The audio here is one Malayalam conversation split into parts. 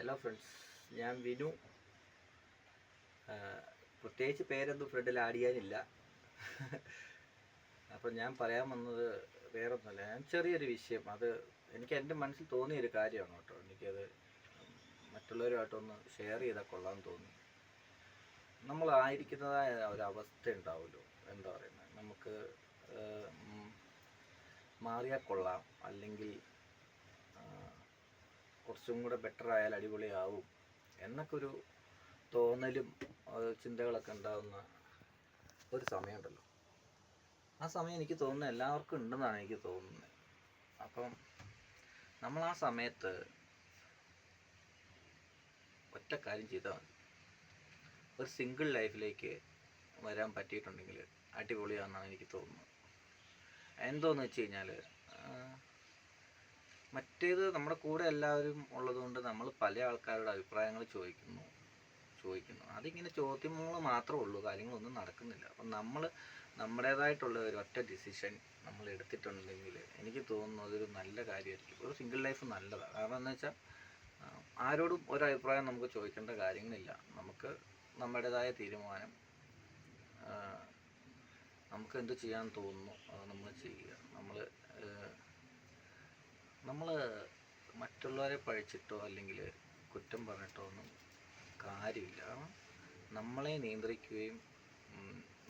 ഹലോ ഫ്രണ്ട്സ് ഞാൻ വിനു. പ്രത്യേകിച്ച് പേരൊന്നും ഫ്രണ്ടിൽ ആഡ് ചെയ്യാനില്ല. അപ്പം ഞാൻ പറയാൻ വന്നത് വേറൊന്നുമല്ല. ഞാൻ ചെറിയൊരു വിഷയം. അത് എനിക്ക് എന്റെ മനസ്സിൽ തോന്നിയൊരു കാര്യമാണ് കേട്ടോ. എനിക്കത് മറ്റുള്ളവരുമായിട്ടൊന്ന് ഷെയർ ചെയ്താൽ കൊള്ളാൻ തോന്നി. നമ്മളായിരിക്കുന്നതായ ഒരു അവസ്ഥ ഉണ്ടാവുമല്ലോ. എന്താ പറയുന്നത്? നമുക്ക് മാറിയാൽ കൊള്ളാം. അല്ലെങ്കിൽ കുറച്ചും കൂടെ ബെറ്റർ ആയാൽ അടിപൊളിയാവും എന്നൊക്കെ ഒരു തോന്നലും ചിന്തകളൊക്കെ ഉണ്ടാകുന്ന ഒരു സമയമുണ്ടല്ലോ. ആ സമയം എനിക്ക് തോന്നുന്നത് എല്ലാവർക്കും ഉണ്ടെന്നാണ് എനിക്ക് തോന്നുന്നത്. അപ്പം നമ്മൾ ആ സമയത്ത് ഒറ്റ കാര്യം ചെയ്താൽ മതി. ഒരു സിംഗിൾ ലൈഫിലേക്ക് വരാൻ പറ്റിയിട്ടുണ്ടെങ്കിൽ അടിപൊളിയാണെന്നാണ് എനിക്ക് തോന്നുന്നത്. എന്തോന്ന് വെച്ച് കഴിഞ്ഞാൽ മറ്റേത് നമ്മുടെ കൂടെ എല്ലാവരും ഉള്ളതുകൊണ്ട് നമ്മൾ പല ആൾക്കാരുടെ അഭിപ്രായങ്ങൾ ചോദിക്കുന്നു ചോദിക്കുന്നു. അതിങ്ങനെ ചോദ്യങ്ങൾ മാത്രമേ ഉള്ളൂ കാര്യങ്ങളൊന്നും നടക്കുന്നില്ല. അപ്പം നമ്മൾ നമ്മുടേതായിട്ടുള്ള ഒരു ഒറ്റ ഡിസിഷൻ നമ്മൾ എടുത്തിട്ടുണ്ടെങ്കിൽ എനിക്ക് തോന്നുന്നു അതൊരു നല്ല കാര്യമായിരിക്കും. ഒരു സിംഗിൾ ലൈഫ് നല്ലതാണ് കാരണം എന്ന് വെച്ചാൽ ആരോടും ഒരു അഭിപ്രായം നമുക്ക് ചോദിക്കേണ്ട കാര്യങ്ങളില്ല. നമുക്ക് നമ്മുടേതായ തീരുമാനം നമുക്ക് എന്ത് ചെയ്യാൻ തോന്നുന്നു അത് നമ്മൾ ചെയ്യുക. നമ്മൾ നമ്മൾ മറ്റുള്ളവരെ പഴിച്ചിട്ടോ അല്ലെങ്കിൽ കുറ്റം പറഞ്ഞിട്ടോ ഒന്നും കാര്യമില്ല. കാരണം നമ്മളെ നിയന്ത്രിക്കുകയും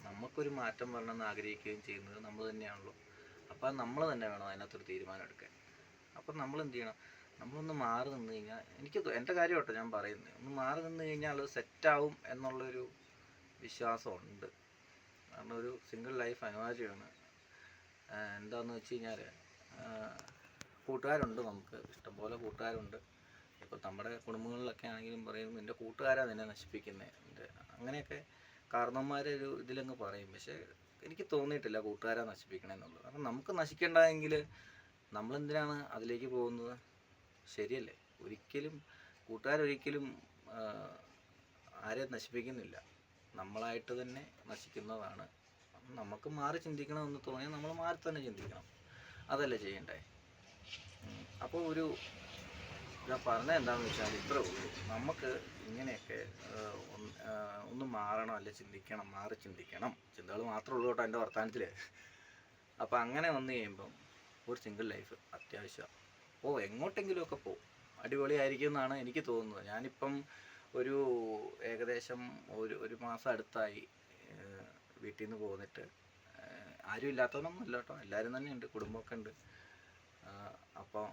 നമുക്കൊരു മാറ്റം വരണമെന്ന് ആഗ്രഹിക്കുകയും ചെയ്യുന്നത് നമ്മൾ തന്നെയാണല്ലോ. അപ്പോൾ നമ്മൾ തന്നെ വേണം അതിനകത്തൊരു തീരുമാനം എടുക്കാൻ അപ്പം നമ്മൾ എന്ത് ചെയ്യണം? നമ്മളൊന്ന് മാറി നിന്ന് കഴിഞ്ഞാൽ എനിക്ക് എന്റെ കേട്ടോ ഞാൻ പറയുന്നത് ഒന്ന് മാറി നിന്ന് കഴിഞ്ഞാൽ അത് സെറ്റാവും എന്നുള്ളൊരു വിശ്വാസമുണ്ട്. കാരണം ഒരു സിംഗിൾ ലൈഫ് അനിവാര്യമാണ്. എന്താണെന്ന് വെച്ച് കഴിഞ്ഞാൽ കൂട്ടുകാരുണ്ട് നമുക്ക്. ഇഷ്ടംപോലെ കൂട്ടുകാരുണ്ട്. ഇപ്പോൾ നമ്മുടെ കുടുംബങ്ങളിലൊക്കെ ആണെങ്കിലും പറയും എന്റെ കൂട്ടുകാരാണ് നിന്നെ നശിപ്പിക്കുന്നത് എന്റെ അങ്ങനെയൊക്കെ കാരണന്മാരെ ഒരു ഇതിലങ്ങ് പറയും. പക്ഷേ എനിക്ക് തോന്നിയിട്ടില്ല കൂട്ടുകാരാ നശിപ്പിക്കണമെന്നുള്ളത് കാരണം നമുക്ക് നശിക്കേണ്ടതെങ്കിൽ നമ്മളെന്തിനാണ് അതിലേക്ക് പോകുന്നത്? ശരിയല്ലേ? ഒരിക്കലും കൂട്ടുകാരൊരിക്കലും ആരെയും നശിപ്പിക്കുന്നില്ല. നമ്മളായിട്ട് തന്നെ നശിക്കുന്നതാണ്. നമുക്ക് മാറി ചിന്തിക്കണമെന്ന് തോന്നിയാൽ നമ്മൾ മാറി തന്നെ ചിന്തിക്കണം. അതല്ലേ ചെയ്യണ്ടേ? അപ്പോൾ ഒരു ഞാൻ പറഞ്ഞത് എന്താണെന്ന് വെച്ചാൽ ഇത്രേ ഉള്ളൂ. നമുക്ക് ഇങ്ങനെയൊക്കെ ഒന്ന് മാറണം അല്ലെ ചിന്തിക്കണം മാറി ചിന്തിക്കണം. ചിന്തകൾ മാത്രമേ ഉള്ളൂ കേട്ടോ എന്റെ വർത്തമാനത്തിൽ അപ്പോൾ അങ്ങനെ വന്നു കഴിയുമ്പം ഒരു സിംഗിൾ ലൈഫ് അത്യാവശ്യമാണ് ഓ എങ്ങോട്ടെങ്കിലുമൊക്കെ പോകും അടിപൊളിയായിരിക്കും എന്നാണ് എനിക്ക് തോന്നുന്നത്. ഞാനിപ്പം ഒരു ഏകദേശം ഒരു ഒരു മാസം അടുത്തായി വീട്ടിൽ നിന്ന് പോന്നിട്ട്. ആരും ഇല്ലാത്തവനൊന്നും ഇല്ല കേട്ടോ. എല്ലാവരും തന്നെ ഉണ്ട് കുടുംബമൊക്കെ ഉണ്ട്. അപ്പോൾ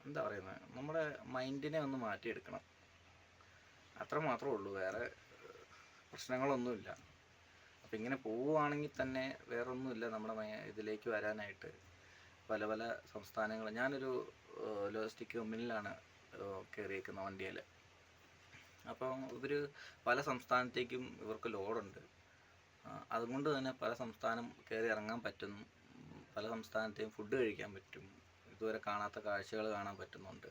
എന്താ പറയുന്നത് നമ്മുടെ മൈൻഡിനെ ഒന്ന് മാറ്റിയെടുക്കണം. അത്ര മാത്രമേ ഉള്ളൂ. വേറെ പ്രശ്നങ്ങളൊന്നുമില്ല. അപ്പം ഇങ്ങനെ പോവുകയാണെങ്കിൽ തന്നെ വേറൊന്നുമില്ല നമ്മുടെ ഇതിലേക്ക് വരാനായിട്ട്. പല പല സംസ്ഥാനങ്ങൾ ഞാനൊരു ലോജിസ്റ്റിക് കമ്പനിയിലാണ് കയറിയേക്കുന്ന വണ്ടിയിൽ അപ്പം ഇവർ പല സംസ്ഥാനത്തേക്കും ഇവർക്ക് ലോഡുണ്ട് അതുകൊണ്ട് തന്നെ പല സംസ്ഥാനം കയറി ഇറങ്ങാൻ പറ്റും ഉം, പല സംസ്ഥാനത്തെയും ഫുഡ് കഴിക്കാൻ പറ്റും. ഇതുവരെ കാണാത്ത കാഴ്ചകൾ കാണാൻ പറ്റുന്നുണ്ട്.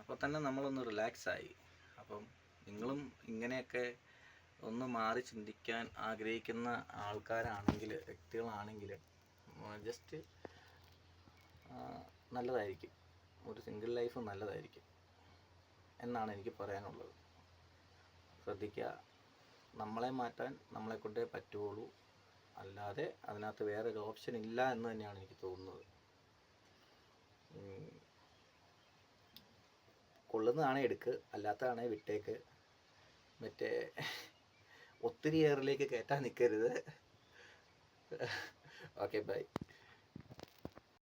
അപ്പോൾ തന്നെ നമ്മളൊന്ന് റിലാക്സ് ആയി. അപ്പം നിങ്ങളും ഇങ്ങനെയൊക്കെ ഒന്ന് മാറി ചിന്തിക്കാൻ ആഗ്രഹിക്കുന്ന ആൾക്കാരാണെങ്കിൽ വ്യക്തികളാണെങ്കിൽ ജസ്റ്റ് നല്ലതായിരിക്കും. ഒരു സിംഗിൾ ലൈഫ് നല്ലതായിരിക്കും എന്നാണ് എനിക്ക് പറയാനുള്ളത്. ശ്രദ്ധിക്കുക. നമ്മളെ മാറ്റാൻ നമ്മളെ കൊണ്ടേ പറ്റുള്ളൂ അല്ലാതെ അതിനകത്ത് വേറൊരു ഓപ്ഷൻ ഇല്ല എന്ന് തന്നെയാണ് എനിക്ക് തോന്നുന്നത്. കൊള്ളുന്നതാണേ എടുക്ക് അല്ലാത്തതാണേ വിട്ടേക്ക്. മറ്റേ ഒത്തിരി ഏറിലേക്ക് കയറ്റാൻ നിൽക്കരുത് ഓക്കെ ബൈ.